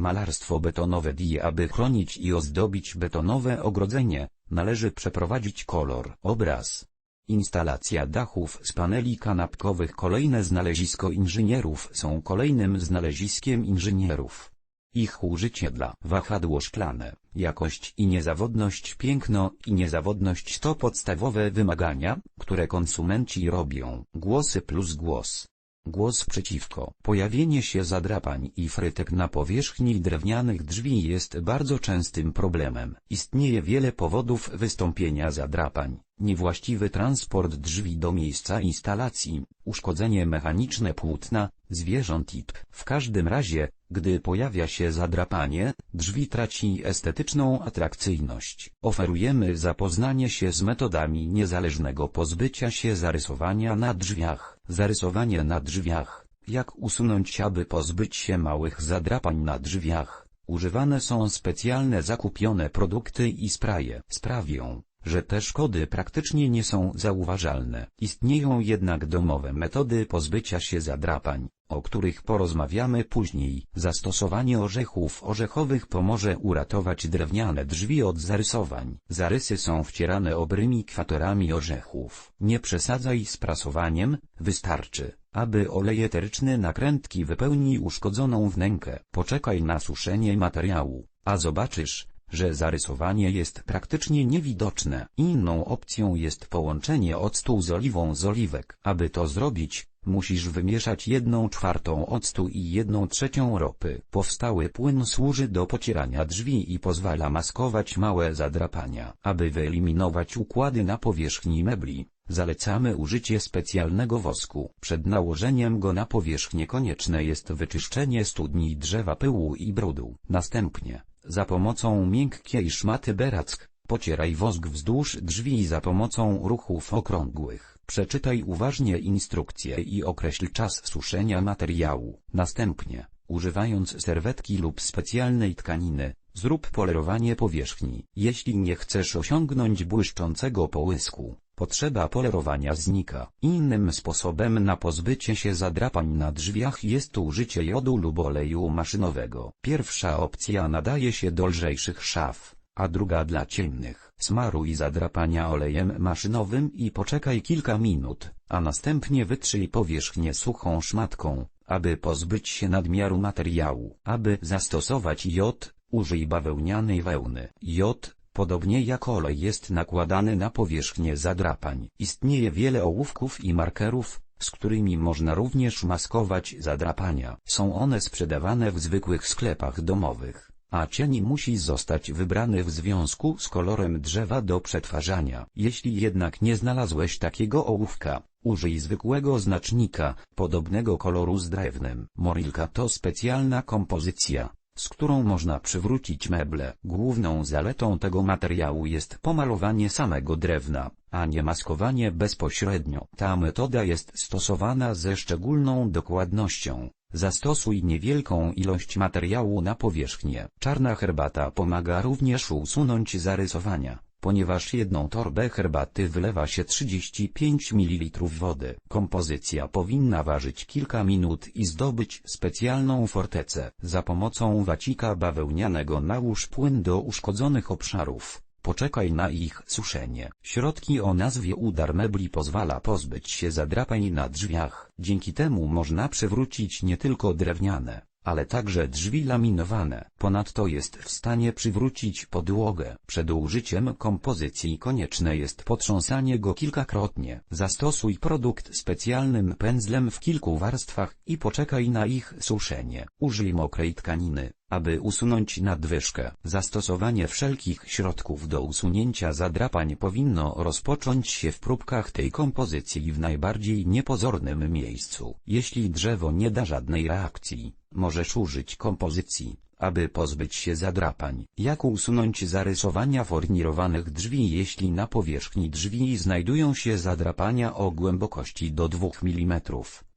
Malarstwo betonowe DI Aby chronić i ozdobić betonowe ogrodzenie, należy przeprowadzić kolor. Obraz. Instalacja dachów z paneli kanapkowych Kolejne znalezisko inżynierów są kolejnym znaleziskiem inżynierów. Ich użycie dla wahadło szklane, jakość i niezawodność Piękno i niezawodność to podstawowe wymagania, które konsumenci robią. Głosy plus głos. Głos przeciwko. Pojawienie się zadrapań i frytek na powierzchni drewnianych drzwi jest bardzo częstym problemem. Istnieje wiele powodów wystąpienia zadrapań. Niewłaściwy transport drzwi do miejsca instalacji, uszkodzenie mechaniczne płótna, zwierząt itp. W każdym razie, gdy pojawia się zadrapanie, drzwi traci estetyczną atrakcyjność. Oferujemy zapoznanie się z metodami niezależnego pozbycia się zarysowania na drzwiach. Zarysowanie na drzwiach. Jak usunąć aby pozbyć się małych zadrapań na drzwiach? Używane są specjalne zakupione produkty i spraje. Sprawią, że te szkody praktycznie nie są zauważalne. Istnieją jednak domowe metody pozbycia się zadrapań, o których porozmawiamy później. Zastosowanie orzechów orzechowych pomoże uratować drewniane drzwi od zarysowań. Zarysy są wcierane obrymi kwaterami orzechów. Nie przesadzaj z prasowaniem, wystarczy, aby olej eteryczny nakrętki wypełni uszkodzoną wnękę. Poczekaj na suszenie materiału, a zobaczysz, że zarysowanie jest praktycznie niewidoczne. Inną opcją jest połączenie octu z oliwą z oliwek. Aby to zrobić, musisz wymieszać jedną czwartą octu i jedną trzecią ropy. Powstały płyn służy do pocierania drzwi i pozwala maskować małe zadrapania. Aby wyeliminować układy na powierzchni mebli, Zalecamy użycie specjalnego wosku. Przed nałożeniem go na powierzchnię konieczne jest wyczyszczenie studni drzewa pyłu i brudu. Następnie, za pomocą miękkiej szmaty berack, pocieraj wosk wzdłuż drzwi za pomocą ruchów okrągłych. Przeczytaj uważnie instrukcję i określ czas suszenia materiału. Następnie, używając serwetki lub specjalnej tkaniny, zrób polerowanie powierzchni. Jeśli nie chcesz osiągnąć błyszczącego połysku, potrzeba polerowania znika. Innym sposobem na pozbycie się zadrapań na drzwiach jest użycie jodu lub oleju maszynowego. Pierwsza opcja nadaje się do lżejszych szaf, a druga dla ciemnych. Smaruj zadrapania olejem maszynowym i poczekaj kilka minut, a następnie wytrzyj powierzchnię suchą szmatką, aby pozbyć się nadmiaru materiału. Aby zastosować jod, użyj bawełnianej wełny. Jod, Podobnie jak olej jest nakładany na powierzchnię zadrapań. Istnieje wiele ołówków i markerów, z którymi można również maskować zadrapania. Są one sprzedawane w zwykłych sklepach domowych, a cień musi zostać wybrany w związku z kolorem drzewa do przetwarzania. Jeśli jednak nie znalazłeś takiego ołówka, użyj zwykłego znacznika, podobnego koloru z drewnem. Morilka to specjalna kompozycja, z którą można przywrócić meble. Główną zaletą tego materiału jest pomalowanie samego drewna, a nie maskowanie bezpośrednio. Ta metoda jest stosowana ze szczególną dokładnością. Zastosuj niewielką ilość materiału na powierzchnię. Czarna herbata pomaga również usunąć zarysowania ponieważ jedną torbę herbaty wylewa się 35 ml wody. Kompozycja powinna ważyć kilka minut i zdobyć specjalną fortecę. Za pomocą wacika bawełnianego nałóż płyn do uszkodzonych obszarów. Poczekaj na ich suszenie. Środki o nazwie udar mebli pozwala pozbyć się zadrapań na drzwiach. Dzięki temu można przywrócić nie tylko drewniane, ale także drzwi laminowane. Ponadto jest w stanie przywrócić podłogę. Przed użyciem kompozycji konieczne jest potrząsanie go kilkakrotnie. Zastosuj produkt specjalnym pędzlem w kilku warstwach i poczekaj na ich suszenie. Użyj mokrej tkaniny, aby usunąć nadwyżkę. Zastosowanie wszelkich środków do usunięcia zadrapań powinno rozpocząć się w próbkach tej kompozycji w najbardziej niepozornym miejscu. Jeśli drzewo nie da żadnej reakcji, możesz użyć kompozycji, aby pozbyć się zadrapań. Jak usunąć zarysowania fornirowanych drzwi jeśli na powierzchni drzwi znajdują się zadrapania o głębokości do 2 mm?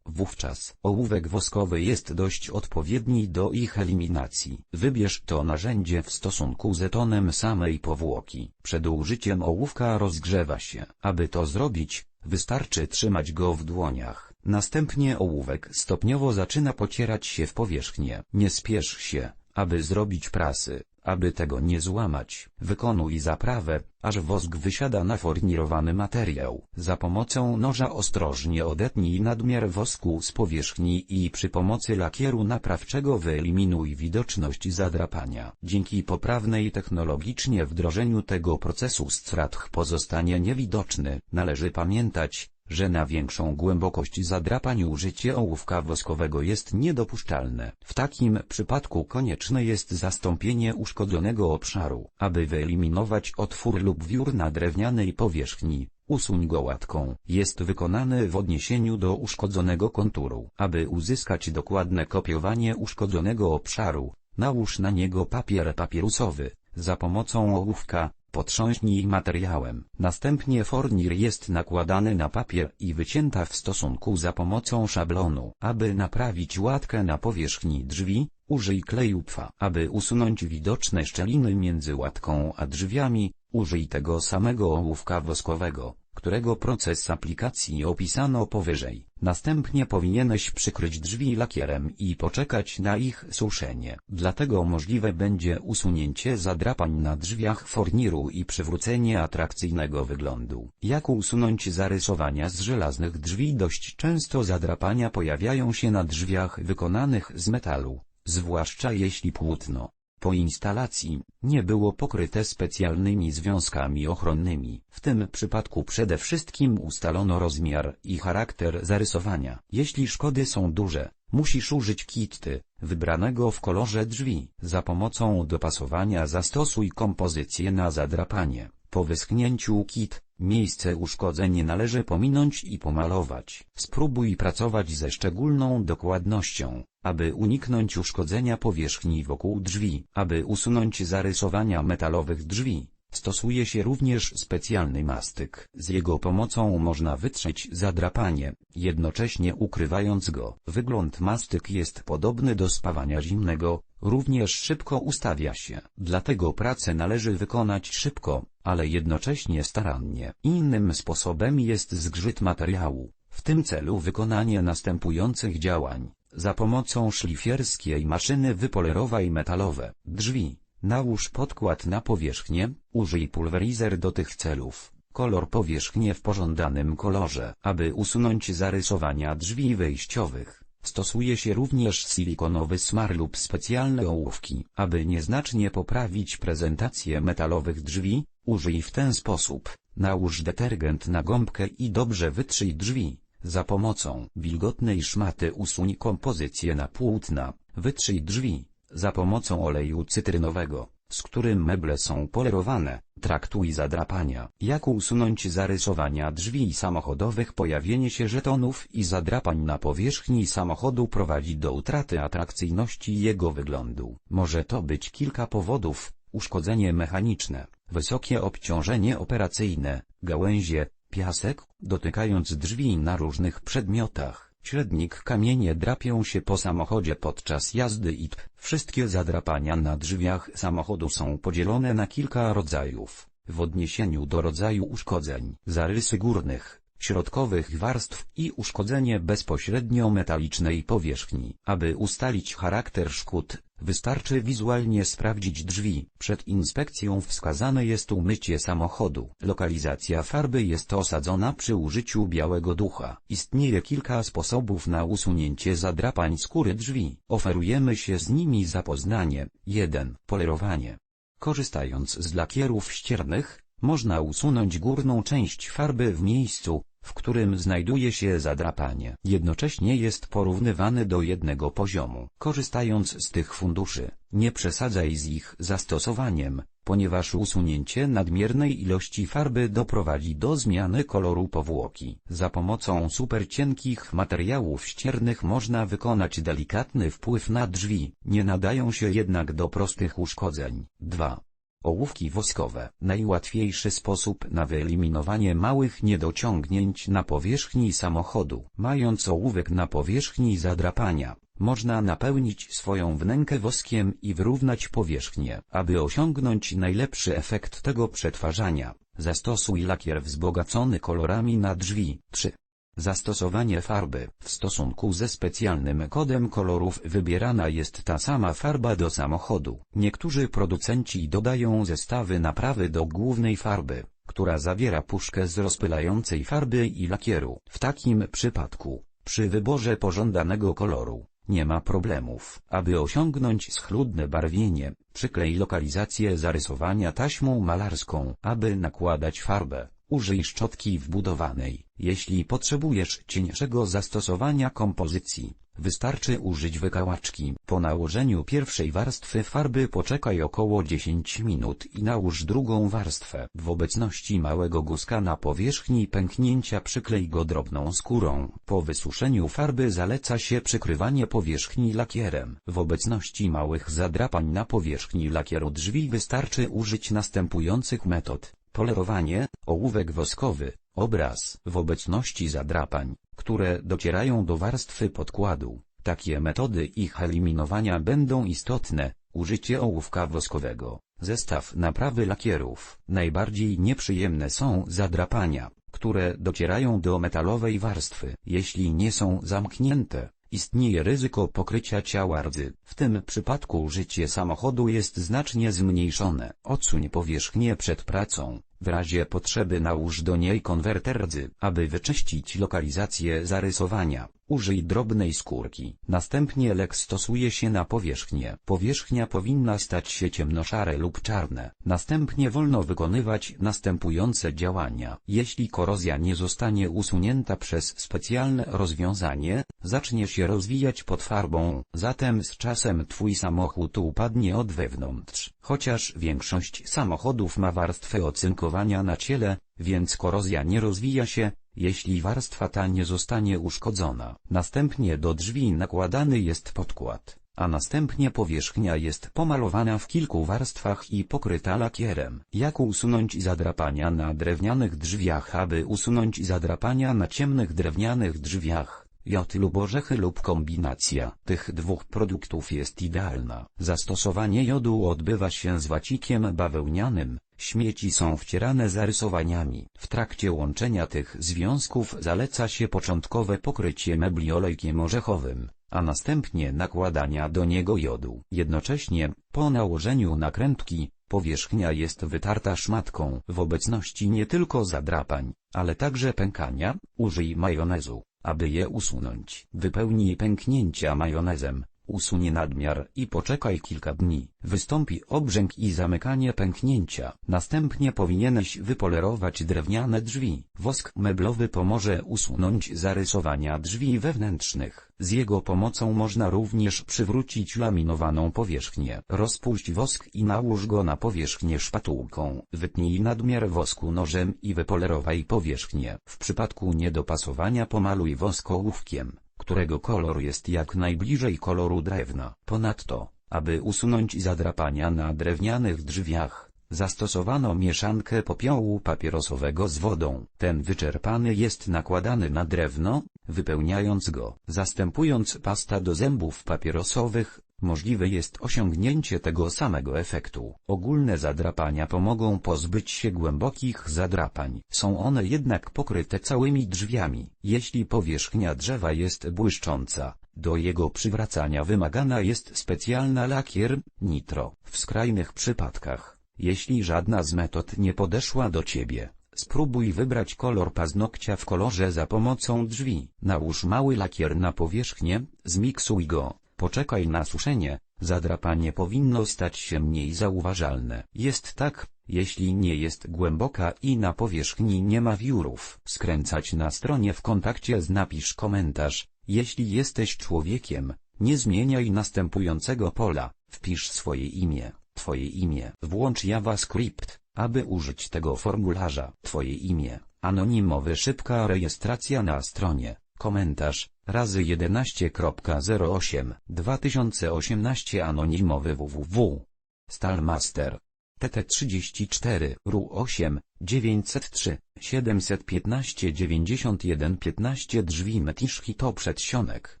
Wówczas ołówek woskowy jest dość odpowiedni do ich eliminacji. Wybierz to narzędzie w stosunku z etonem samej powłoki. Przed użyciem ołówka rozgrzewa się. Aby to zrobić, wystarczy trzymać go w dłoniach. Następnie ołówek stopniowo zaczyna pocierać się w powierzchnię. Nie spiesz się, aby zrobić prasy. Aby tego nie złamać, wykonuj zaprawę, aż wosk wysiada na fornirowany materiał. Za pomocą noża ostrożnie odetnij nadmiar wosku z powierzchni i przy pomocy lakieru naprawczego wyeliminuj widoczność zadrapania. Dzięki poprawnej technologicznie wdrożeniu tego procesu stratch pozostanie niewidoczny. Należy pamiętać, że na większą głębokość zadrapań użycie ołówka woskowego jest niedopuszczalne. W takim przypadku konieczne jest zastąpienie uszkodzonego obszaru. Aby wyeliminować otwór lub wiór na drewnianej powierzchni, usuń go łatką. Jest wykonany w odniesieniu do uszkodzonego konturu. Aby uzyskać dokładne kopiowanie uszkodzonego obszaru, nałóż na niego papier papierusowy. Za pomocą ołówka, Potrząśnij materiałem. Następnie fornir jest nakładany na papier i wycięta w stosunku za pomocą szablonu. Aby naprawić łatkę na powierzchni drzwi, użyj kleju pfa. Aby usunąć widoczne szczeliny między łatką a drzwiami, użyj tego samego ołówka woskowego którego proces aplikacji opisano powyżej. Następnie powinieneś przykryć drzwi lakierem i poczekać na ich suszenie. Dlatego możliwe będzie usunięcie zadrapań na drzwiach forniru i przywrócenie atrakcyjnego wyglądu. Jak usunąć zarysowania z żelaznych drzwi? Dość często zadrapania pojawiają się na drzwiach wykonanych z metalu, zwłaszcza jeśli płótno po instalacji, nie było pokryte specjalnymi związkami ochronnymi. W tym przypadku przede wszystkim ustalono rozmiar i charakter zarysowania. Jeśli szkody są duże, musisz użyć kitty, wybranego w kolorze drzwi. Za pomocą dopasowania zastosuj kompozycję na zadrapanie. Po wyschnięciu kit, miejsce uszkodzeń należy pominąć i pomalować. Spróbuj pracować ze szczególną dokładnością, aby uniknąć uszkodzenia powierzchni wokół drzwi. Aby usunąć zarysowania metalowych drzwi, stosuje się również specjalny mastyk. Z jego pomocą można wytrzeć zadrapanie, jednocześnie ukrywając go. Wygląd mastyk jest podobny do spawania zimnego, również szybko ustawia się. Dlatego pracę należy wykonać szybko, ale jednocześnie starannie. Innym sposobem jest zgrzyt materiału. W tym celu wykonanie następujących działań. Za pomocą szlifierskiej maszyny wypolerowaj metalowe drzwi. Nałóż podkład na powierzchnię, użyj pulwerizer do tych celów. Kolor powierzchnie w pożądanym kolorze. Aby usunąć zarysowania drzwi wejściowych, stosuje się również silikonowy smar lub specjalne ołówki. Aby nieznacznie poprawić prezentację metalowych drzwi, użyj w ten sposób. Nałóż detergent na gąbkę i dobrze wytrzyj drzwi. Za pomocą wilgotnej szmaty usuń kompozycję na płótna, wytrzyj drzwi. Za pomocą oleju cytrynowego, z którym meble są polerowane, traktuj zadrapania. Jak usunąć zarysowania drzwi samochodowych Pojawienie się żetonów i zadrapań na powierzchni samochodu prowadzi do utraty atrakcyjności jego wyglądu. Może to być kilka powodów, uszkodzenie mechaniczne, wysokie obciążenie operacyjne, gałęzie, piasek, dotykając drzwi na różnych przedmiotach. Średnik kamienie drapią się po samochodzie podczas jazdy i wszystkie zadrapania na drzwiach samochodu są podzielone na kilka rodzajów. W odniesieniu do rodzaju uszkodzeń, zarysy górnych, środkowych warstw i uszkodzenie bezpośrednio metalicznej powierzchni. Aby ustalić charakter szkód, wystarczy wizualnie sprawdzić drzwi. Przed inspekcją wskazane jest umycie samochodu. Lokalizacja farby jest osadzona przy użyciu białego ducha. Istnieje kilka sposobów na usunięcie zadrapań skóry drzwi. Oferujemy się z nimi zapoznanie. 1. Polerowanie. Korzystając z lakierów ściernych, można usunąć górną część farby w miejscu, w którym znajduje się zadrapanie. Jednocześnie jest porównywany do jednego poziomu. Korzystając z tych funduszy, nie przesadzaj z ich zastosowaniem, ponieważ usunięcie nadmiernej ilości farby doprowadzi do zmiany koloru powłoki. Za pomocą supercienkich materiałów ściernych można wykonać delikatny wpływ na drzwi, nie nadają się jednak do prostych uszkodzeń. 2. Ołówki woskowe. Najłatwiejszy sposób na wyeliminowanie małych niedociągnięć na powierzchni samochodu. Mając ołówek na powierzchni zadrapania, można napełnić swoją wnękę woskiem i wyrównać powierzchnię. Aby osiągnąć najlepszy efekt tego przetwarzania, zastosuj lakier wzbogacony kolorami na drzwi. 3. Zastosowanie farby. W stosunku ze specjalnym kodem kolorów wybierana jest ta sama farba do samochodu. Niektórzy producenci dodają zestawy naprawy do głównej farby, która zawiera puszkę z rozpylającej farby i lakieru. W takim przypadku, przy wyborze pożądanego koloru, nie ma problemów. Aby osiągnąć schludne barwienie, przyklej lokalizację zarysowania taśmą malarską. Aby nakładać farbę, użyj szczotki wbudowanej. Jeśli potrzebujesz cieńszego zastosowania kompozycji, wystarczy użyć wykałaczki. Po nałożeniu pierwszej warstwy farby poczekaj około 10 minut i nałóż drugą warstwę. W obecności małego guska na powierzchni pęknięcia przyklej go drobną skórą. Po wysuszeniu farby zaleca się przykrywanie powierzchni lakierem. W obecności małych zadrapań na powierzchni lakieru drzwi wystarczy użyć następujących metod. Polerowanie, ołówek woskowy, obraz. W obecności zadrapań, które docierają do warstwy podkładu, takie metody ich eliminowania będą istotne. Użycie ołówka woskowego, zestaw naprawy lakierów. Najbardziej nieprzyjemne są zadrapania, które docierają do metalowej warstwy. Jeśli nie są zamknięte, istnieje ryzyko pokrycia ciała rdzy. W tym przypadku użycie samochodu jest znacznie zmniejszone. Odsuń powierzchnię przed pracą. W razie potrzeby nałóż do niej konwerter rdzy. Aby wyczyścić lokalizację zarysowania, użyj drobnej skórki. Następnie lek stosuje się na powierzchnię. Powierzchnia powinna stać się ciemnoszare lub czarne. Następnie wolno wykonywać następujące działania. Jeśli korozja nie zostanie usunięta przez specjalne rozwiązanie, zacznie się rozwijać pod farbą, zatem z czasem twój samochód upadnie od wewnątrz. Chociaż większość samochodów ma warstwę ocynkowania na ciele, więc korozja nie rozwija się, jeśli warstwa ta nie zostanie uszkodzona. Następnie do drzwi nakładany jest podkład, a następnie powierzchnia jest pomalowana w kilku warstwach i pokryta lakierem. Jak usunąć zadrapania na drewnianych drzwiach Aby usunąć zadrapania na ciemnych drewnianych drzwiach, Jod lub orzechy lub kombinacja tych dwóch produktów jest idealna. Zastosowanie jodu odbywa się z wacikiem bawełnianym, Śmieci są wcierane zarysowaniami. W trakcie łączenia tych związków zaleca się początkowe pokrycie mebli olejkiem orzechowym, a następnie nakładania do niego jodu. Jednocześnie, po nałożeniu nakrętki, powierzchnia jest wytarta szmatką. W obecności nie tylko zadrapań, ale także pękania, użyj majonezu, aby je usunąć. Wypełnij pęknięcia majonezem, Usunie nadmiar i poczekaj kilka dni. Wystąpi obrzęk i zamykanie pęknięcia. Następnie powinieneś wypolerować drewniane drzwi. Wosk meblowy pomoże usunąć zarysowania drzwi wewnętrznych. Z jego pomocą można również przywrócić laminowaną powierzchnię. Rozpuść wosk i nałóż go na powierzchnię szpatułką. Wytnij nadmiar wosku nożem i wypolerowaj powierzchnię. W przypadku niedopasowania pomaluj wosk ołówkiem którego kolor jest jak najbliżej koloru drewna. Ponadto, aby usunąć zadrapania na drewnianych drzwiach, zastosowano mieszankę popiołu papierosowego z wodą. Ten wyczerpany jest nakładany na drewno, wypełniając go. Zastępując pasta do zębów papierosowych, możliwe jest osiągnięcie tego samego efektu. Ogólne zadrapania pomogą pozbyć się głębokich zadrapań. Są one jednak pokryte całymi drzwiami. Jeśli powierzchnia drzewa jest błyszcząca, do jego przywracania wymagana jest specjalna lakier, nitro. W skrajnych przypadkach, jeśli żadna z metod nie podeszła do ciebie, Spróbuj wybrać kolor paznokcia w kolorze za pomocą drzwi. Nałóż mały lakier na powierzchnię, zmiksuj go, Poczekaj na suszenie, zadrapanie powinno stać się mniej zauważalne. Jest tak, jeśli nie jest głęboka i na powierzchni nie ma wiórów. Skręcać na stronie w kontakcie z napisz komentarz. Jeśli jesteś człowiekiem, nie zmieniaj następującego pola. Wpisz swoje imię, twoje imię. Włącz JavaScript, aby użyć tego formularza. Twoje imię, anonimowy szybka rejestracja na stronie. Komentarz, razy 11.08, 2018 anonimowy www. Stalmaster. TT34, RU8, 903, 715 91 15 drzwi Metiszki to przedsionek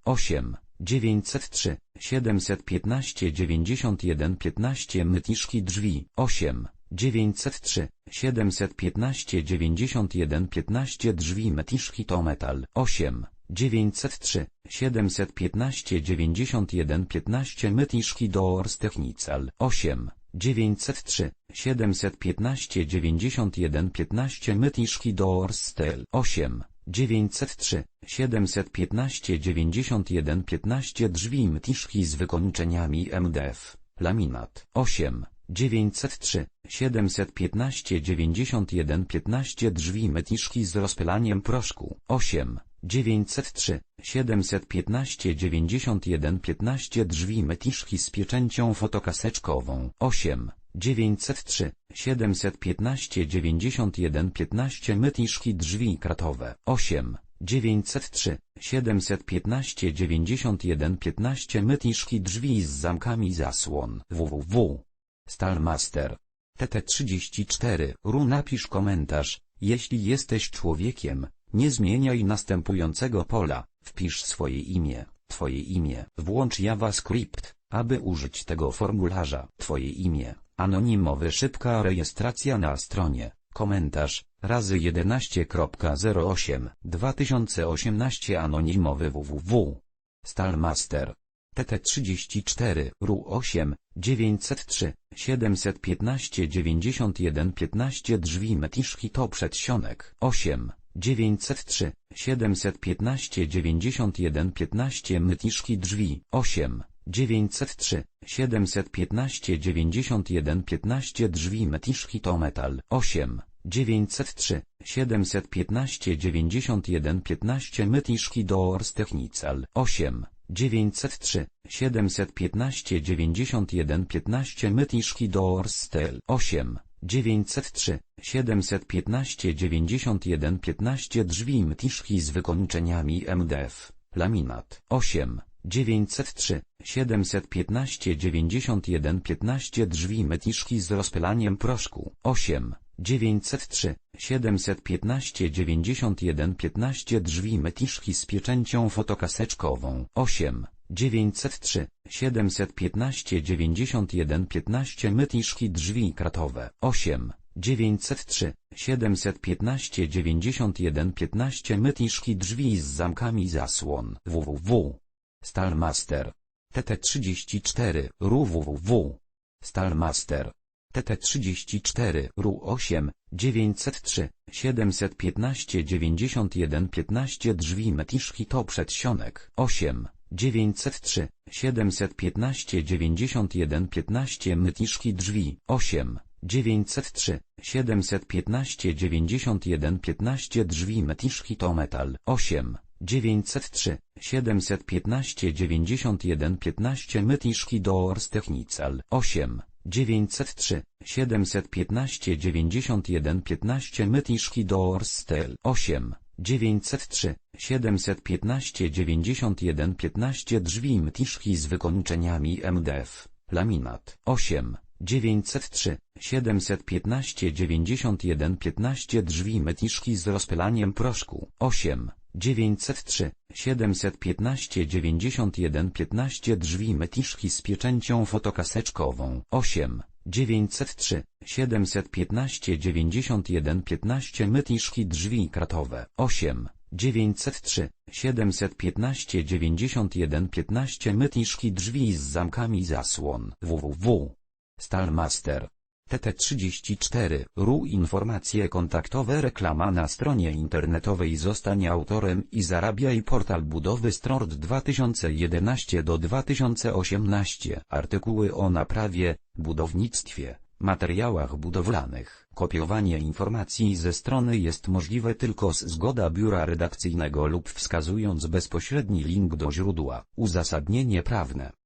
8, 903, 715 91 15 Mytiszki drzwi 8, 903 715 91 15 drzwi Metiszki to metal 8 903 715 91 15 Metiszki Doors Technical 8 903 715 91 15 Metiszki Doors Stel 8 903 715 91 15 drzwi Metiszki z wykończeniami MDF laminat 8 903 715 91 15 drzwi Metiszki z rozpylaniem proszku 8 903 715 91 15 drzwi Metiszki z pieczęcią fotokaseczkową 8 903 715 91 15 Metiszki drzwi kratowe 8 903 715 91 15 Metiszki drzwi z zamkami zasłon www. Stalmaster. TT34 Ru napisz komentarz, jeśli jesteś człowiekiem, nie zmieniaj następującego pola, wpisz swoje imię, twoje imię, włącz JavaScript, aby użyć tego formularza, twoje imię, anonimowy szybka rejestracja na stronie, komentarz, razy 11.08, 2018 anonimowy www. Stalmaster. TT34 RU8 903 715 91 15 drzwi Metiszki to przedsionek. 8 903 715 91 15 Mytiszki drzwi 8 903 715 91 15 drzwi Metiszki to metal 8 903 715 91 15 Mytiszki Doors Technical 8 903 715 91 15 Mytiszki Doors Stel 8 903 715 91 15 drzwi Mytiszki z wykończeniami MDF laminat 8 903 715 91 15 drzwi Mytiszki z rozpylaniem proszku 8 903 715 91 15 drzwi Metiszki z pieczęcią fotokaseczkową 8 903 715 91 15 Metiszki drzwi kratowe 8 903 715 91 15 Metiszki drzwi z zamkami zasłon www. Stalmaster. TT34 RU www. Stalmaster. TT34 RU8 903 715 91 15 drzwi Metiszki to przedsionek 8 903 715 91 15 Mytiszki drzwi 8 903 715 91 15 drzwi Metiszki to metal 8 903 715 91 15 Mytiszki Doors Technical 8 903 715 91 15 Mytiszki Doors Stel 8 903 715 91 15 drzwi Mytiszki z wykończeniami MDF laminat 8 903 715 91 15 drzwi Mytiszki z rozpylaniem proszku 8 903 715 91 15 drzwi Metiszki z pieczęcią fotokaseczkową 8 903 715 91 15 Metiszki drzwi kratowe 8 903 715 91 15 Metiszki drzwi z zamkami zasłon www. Stalmaster TT34 RU Informacje kontaktowe Reklama na stronie internetowej. Zostań autorem i zarabiaj Portal budowy Strord 2011 do 2018 Artykuły o naprawie, budownictwie, materiałach budowlanych. Kopiowanie informacji ze strony jest możliwe tylko z zgoda biura redakcyjnego lub wskazując bezpośredni link do źródła. Uzasadnienie prawne